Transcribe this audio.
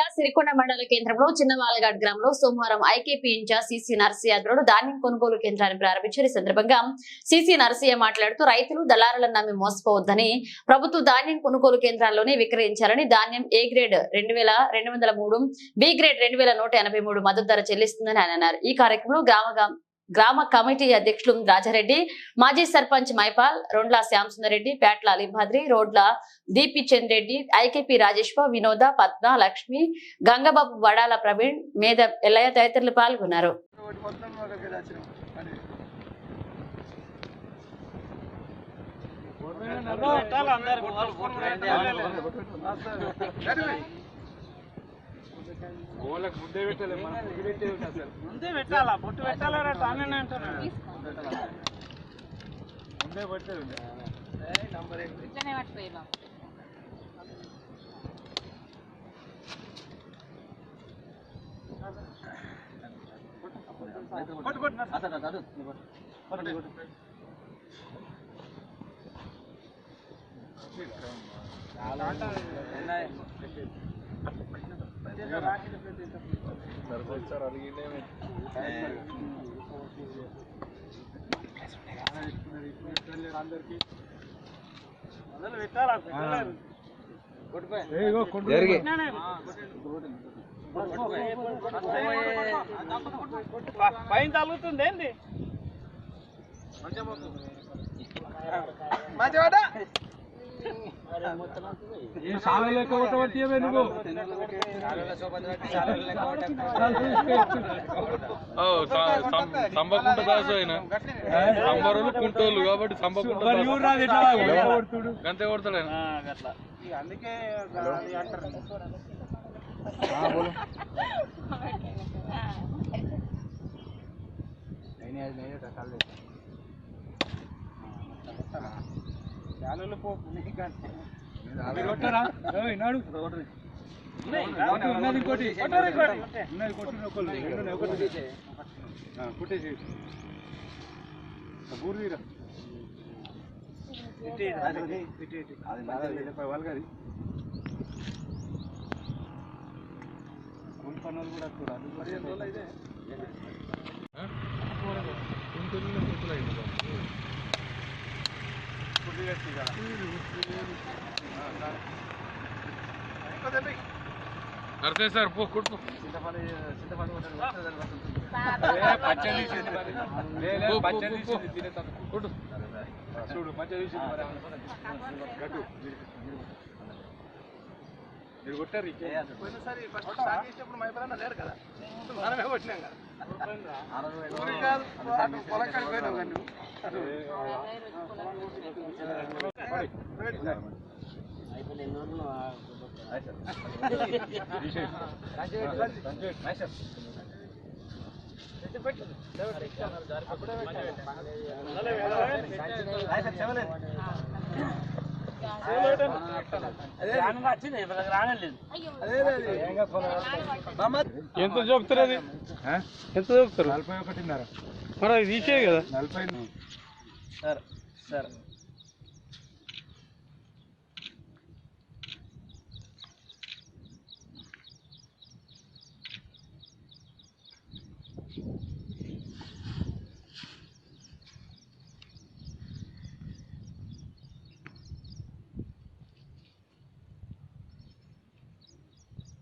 జిల్లా సిరికొండ మండల కేంద్రంలో చిన్నవాలగాడ్ గ్రామంలో సోమవారం ఐకేపీ ఇన్ఛార్జ్ సిసి నర్సయ్య ఆధ్వర్యంలో ధాన్యం కొనుగోలు కేంద్రాన్ని ప్రారంభించారు. ఈ సందర్భంగా సిసి నర్సయ్య మాట్లాడుతూ రైతులు దళారులను నమ్మి మోసపోవద్దని ప్రభుత్వ ధాన్యం కొనుగోలు కేంద్రాల్లోనే విక్రయించాలని ధాన్యం ఏ గ్రేడ్ రెండు వేల రెండు వందల మూడు బి గ్రేడ్ రెండు వేల నూట ఎనభై మూడు మద్దతు ధర చెల్లిస్తుందని ఆయన అన్నారు. ఈ కార్యక్రమంలో గ్రామ గ్రామ కమిటీ అధ్యక్షులు రాజారెడ్డి మాజీ సర్పంచ్ మైపాల్ రొండ్ల శ్యాంసుందరెడ్డి పేట్ల అలీభాద్రి రోడ్ల దీపి చంద్ రెడ్డి ఐకేపీ రాజేశ్వర్ వినోద పద్మ లక్ష్మి గంగబాబు వడాల ప్రవీణ్ మేధ ఎల్లయ్య తదితరులు పాల్గొన్నారు ఒకటి మొత్తం ఒకరికి దాచినాం. అది. అది పోయి. ముందే పెట్టాలా పొట్టు పెట్టాలా తానే అంటున్నా మొదలు పెట్టాలా పెట్టలేరు పెట్టినానే. ప- పైన తగులుతుంది ఏంది మంచివాడా? సంబకుంట దాసు ఆయన. సంబరులు కుంటోళ్ళు కాబట్టి సంబకుంట గంతే కొడతాడు ఆయన. అందుకే. ఇటు, ఇటు ఇటు. కూలి పనులు కూడా కుంటోళ్ళు కుంటలు అయింది కుడి పెట్టి సార్ పో కుట్టు. పచ్చడి పచ్చడి కొట్టు చూడు మంచిగా తీసింది మరి. కొట్టారు. పోయినసారి ఫస్ట్ స్టార్ట్ చేసినప్పుడు మైపరన్న లేరు కదా. మనమే కొట్టినాం కదా. పొలం కాడికి పోయినాం కానీ ఎంత చూపుతారు అది? ఎంత చూపుతారు నలభై ఒకటిన్నర. మరి అది తీసే కదా. నలభై సార్ సార్